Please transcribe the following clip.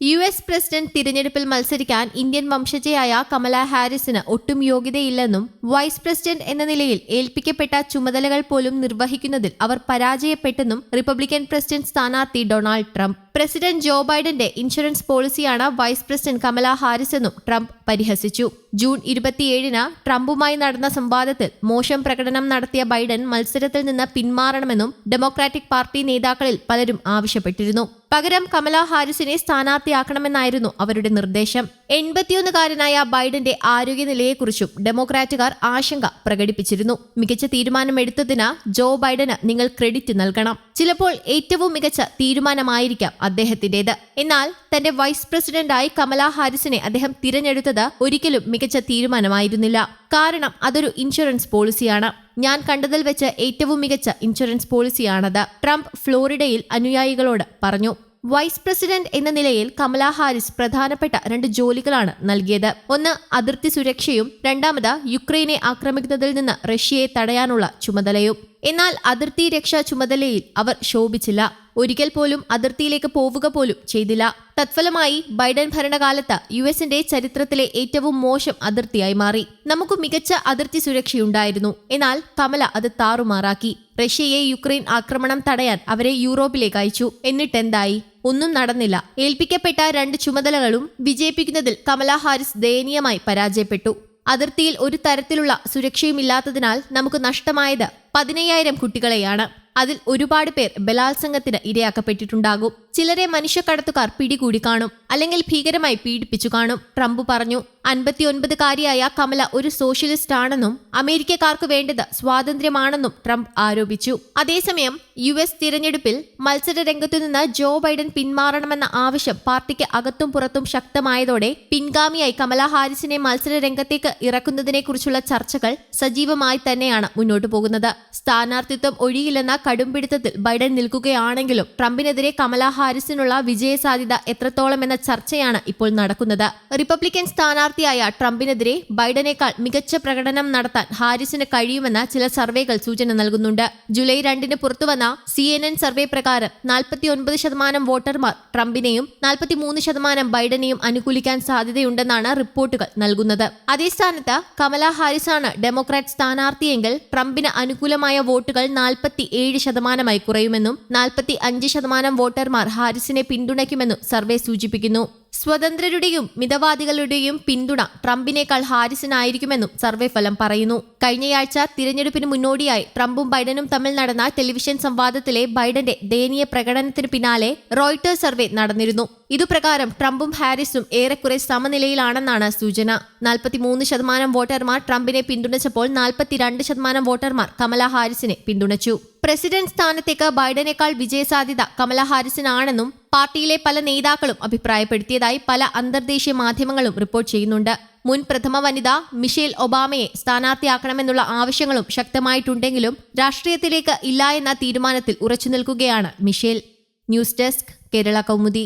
U S president തിരഞ്ഞെടുപ്പിൽ മത്സരിക്കാൻ Indian വംശജയായ Kamala ഹാരിസിന് ഒട്ടും യോഗ്യതയില്ലെന്നും വൈസ് പ്രസിഡന്റ് എന്ന നിലയിൽ ഏൽപ്പിക്കപ്പെട്ട ചുമതലകൾ പോലും നിർവഹിക്കുന്നതിൽ അവർ പരാജയപ്പെട്ടെന്നും റിപ്പബ്ലിക്കൻ പ്രസിഡന്റ് സ്ഥാനാർത്ഥി ഡൊണാൾഡ് ട്രംപ്. പ്രസിഡന്റ് ജോ ബൈഡന്റെ ഇൻഷുറൻസ് പോളിസിയാണ് വൈസ് പ്രസിഡന്റ് കമല ഹാരിസ് എന്നും ട്രംപ് പരിഹസിച്ചു. ജൂൺ ഇരുപത്തിയേഴിന് ട്രംപുമായി നടന്ന സംവാദത്തിൽ മോശം പ്രകടനം നടത്തിയ ബൈഡൻ മത്സരത്തിൽ നിന്ന് പിന്മാറണമെന്നും ഡെമോക്രാറ്റിക് പാർട്ടി നേതാക്കളിൽ പലരും ആവശ്യപ്പെട്ടിരുന്നു. പകരം കമലാ ഹാരിസിനെ സ്ഥാനാർത്ഥിയാക്കണമെന്നായിരുന്നു അവരുടെ നിർദ്ദേശം. എൺപത്തിയൊന്നുകാരനായ ബൈഡന്റെ ആരോഗ്യനിലയെക്കുറിച്ചും ഡെമോക്രാറ്റുകാർ ആശങ്ക പ്രകടിപ്പിച്ചിരുന്നു. മികച്ച തീരുമാനമെടുത്തതിന് ജോ ബൈഡന് നിങ്ങൾ ക്രെഡിറ്റ് നൽകണം. ചിലപ്പോൾ ഏറ്റവും മികച്ച തീരുമാനമായിരിക്കാം അദ്ദേഹത്തിന്റേത്. എന്നാൽ തന്റെ വൈസ് പ്രസിഡന്റായി കമല ഹാരിസിനെ അദ്ദേഹം തിരഞ്ഞെടുത്തത് ഒരിക്കലും മികച്ച തീരുമാനമായിരുന്നില്ല. കാരണം അതൊരു ഇൻഷുറൻസ് പോളിസിയാണ്. ഞാൻ കണ്ടതിൽ വെച്ച് ഏറ്റവും മികച്ച ഇൻഷുറൻസ് പോളിസിയാണത്. ട്രംപ് ഫ്ലോറിഡയിൽ അനുയായികളോട് പറഞ്ഞു. വൈസ് പ്രസിഡന്റ് എന്ന നിലയിൽ കമലാ ഹാരിസ് പ്രധാനപ്പെട്ട രണ്ട് ജോലികളാണ് നൽകിയത്. ഒന്ന് അതിർത്തി സുരക്ഷയും രണ്ടാമത് യുക്രൈനെ ആക്രമിക്കുന്നതിൽ നിന്ന് റഷ്യയെ തടയാനുള്ള ചുമതലയും. എന്നാൽ അതിർത്തി രക്ഷാ ചുമതലയിൽ അവർ ശോഭിച്ചില്ല. ഒരിക്കൽ പോലും അതിർത്തിയിലേക്ക് പോവുക പോലും ചെയ്തില്ല. തത്ഫലമായി ബൈഡൻ ഭരണകാലത്ത് യു എസിന്റെ ചരിത്രത്തിലെ ഏറ്റവും മോശം അതിർത്തിയായി മാറി. നമുക്ക് മികച്ച അതിർത്തി സുരക്ഷയുണ്ടായിരുന്നു. എന്നാൽ കമല അത് താറുമാറാക്കി. റഷ്യയെ യുക്രൈൻ ആക്രമണം തടയാൻ അവരെ യൂറോപ്പിലേക്ക് അയച്ചു. എന്നിട്ടെന്തായി? ഒന്നും നടന്നില്ല. ഏൽപ്പിക്കപ്പെട്ട രണ്ട് ചുമതലകളും വിജയിപ്പിക്കുന്നതിൽ കമല ഹാരിസ് ദയനീയമായി പരാജയപ്പെട്ടു. അതിർത്തിയിൽ ഒരു തരത്തിലുള്ള സുരക്ഷയുമില്ലാത്തതിനാൽ നമുക്ക് നഷ്ടമായത് പതിനയ്യായിരം കുട്ടികളെയാണ്. അതിൽ ഒരുപാട് പേർ ബലാത്സംഗത്തിന് ഇരയാക്കപ്പെട്ടിട്ടുണ്ടാകും. ചിലരെ മനുഷ്യക്കടത്തുകാർ പിടികൂടി കാണും. അല്ലെങ്കിൽ ഭീകരമായി പീഡിപ്പിച്ചു കാണും. ട്രംപ് പറഞ്ഞു അൻപത്തിയൊൻപതുകാരിയായ കമല ഒരു സോഷ്യലിസ്റ്റ് ആണെന്നും അമേരിക്കക്കാർക്ക് വേണ്ടത് സ്വാതന്ത്ര്യമാണെന്നും ട്രംപ് ആരോപിച്ചു. അതേസമയം യു എസ് തിരഞ്ഞെടുപ്പിൽ മത്സര രംഗത്തു നിന്ന് ജോ ബൈഡൻ പിന്മാറണമെന്ന ആവശ്യം പാർട്ടിക്ക് അകത്തും പുറത്തും ശക്തമായതോടെ പിൻഗാമിയായി കമല ഹാരിസിനെ മത്സര രംഗത്തേക്ക് ഇറക്കുന്നതിനെക്കുറിച്ചുള്ള ചർച്ചകൾ സജീവമായി തന്നെയാണ് മുന്നോട്ടു പോകുന്നത്. സ്ഥാനാർത്ഥിത്വം ഒഴിയില്ലെന്ന കടുംപിടുത്തത്തിൽ ബൈഡൻ നിൽക്കുകയാണെങ്കിലും ട്രംപിനെതിരെ കമലാ ഹാരിസിനുള്ള വിജയസാധ്യത എത്രത്തോളം എന്ന ചർച്ചയാണ് ഇപ്പോൾ നടക്കുന്നത്. റിപ്പബ്ലിക്കൻ സ്ഥാനാർത്ഥിയായ ട്രംപിനെതിരെ ബൈഡനേക്കാൾ മികച്ച പ്രകടനം നടത്താൻ ഹാരിസിന് കഴിയുമെന്ന ചില സർവേകൾ സൂചന നൽകുന്നുണ്ട്. ജൂലൈ രണ്ടിന് പുറത്തുവന്ന സി എൻ എൻ സർവേ പ്രകാരം നാൽപ്പത്തിയൊൻപത് ശതമാനം വോട്ടർമാർ ട്രംപിനെയും നാൽപ്പത്തിമൂന്ന് ശതമാനം ബൈഡനെയും അനുകൂലിക്കാൻ സാധ്യതയുണ്ടെന്നാണ് റിപ്പോർട്ടുകൾ നൽകുന്നത്. അതേ സ്ഥാനത്ത് കമല ഹാരിസാണ് ഡെമോക്രാറ്റ് സ്ഥാനാർത്ഥിയെങ്കിൽ ട്രംപിന് അനുകൂലമായ വോട്ടുകൾ നാൽപ്പത്തി ഏഴ് ശതമാനമായി കുറയുമെന്നും നാൽപ്പത്തി അഞ്ച് ശതമാനം വോട്ടർമാർ ഹാരിസിനെ പിന്തുണയ്ക്കുമെന്നും സർവേ സൂചിപ്പിക്കുന്നു. സ്വതന്ത്രരുടെയും മിതവാദികളുടെയും പിന്തുണ ട്രംപിനേക്കാൾ ഹാരിസിനായിരിക്കുമെന്നും സർവേ ഫലം പറയുന്നു. കഴിഞ്ഞയാഴ്ച തിരഞ്ഞെടുപ്പിന് മുന്നോടിയായി ട്രംപും ബൈഡനും തമ്മിൽ നടന്ന ടെലിവിഷൻ സംവാദത്തിലെ ബൈഡന്റെ ദയനീയ പ്രകടനത്തിന് പിന്നാലെ റോയിട്ടേഴ്സ് സർവേ നടന്നിരുന്നു. ഇതുപ്രകാരം ട്രംപും ഹാരിസും ഏറെക്കുറെ സമനിലയിലാണെന്നാണ് സൂചന. നാൽപ്പത്തിമൂന്ന് ശതമാനം വോട്ടർമാർ ട്രംപിനെ പിന്തുണച്ചപ്പോൾ നാൽപ്പത്തിരണ്ട് ശതമാനം വോട്ടർമാർ കമല ഹാരിസിനെ പിന്തുണച്ചു. പ്രസിഡന്റ് സ്ഥാനത്തേക്ക് ബൈഡനേക്കാൾ വിജയസാധ്യത കമല ഹാരിസിനാണെന്നും പാർട്ടിയിലെ പല നേതാക്കളും അഭിപ്രായപ്പെടുത്തിയതായി പല അന്തർദേശീയ മാധ്യമങ്ങളും റിപ്പോർട്ട് ചെയ്യുന്നുണ്ട്. മുൻ പ്രഥമ വനിത മിഷേൽ ഒബാമയെ സ്ഥാനാർത്ഥിയാക്കണമെന്നുള്ള ആവശ്യങ്ങളും ശക്തമായിട്ടുണ്ടെങ്കിലും രാഷ്ട്രീയത്തിലേക്ക് ഇല്ല എന്ന തീരുമാനത്തിൽ ഉറച്ചു നിൽക്കുകയാണ് Michelle. News desk Kerala Kaumudi.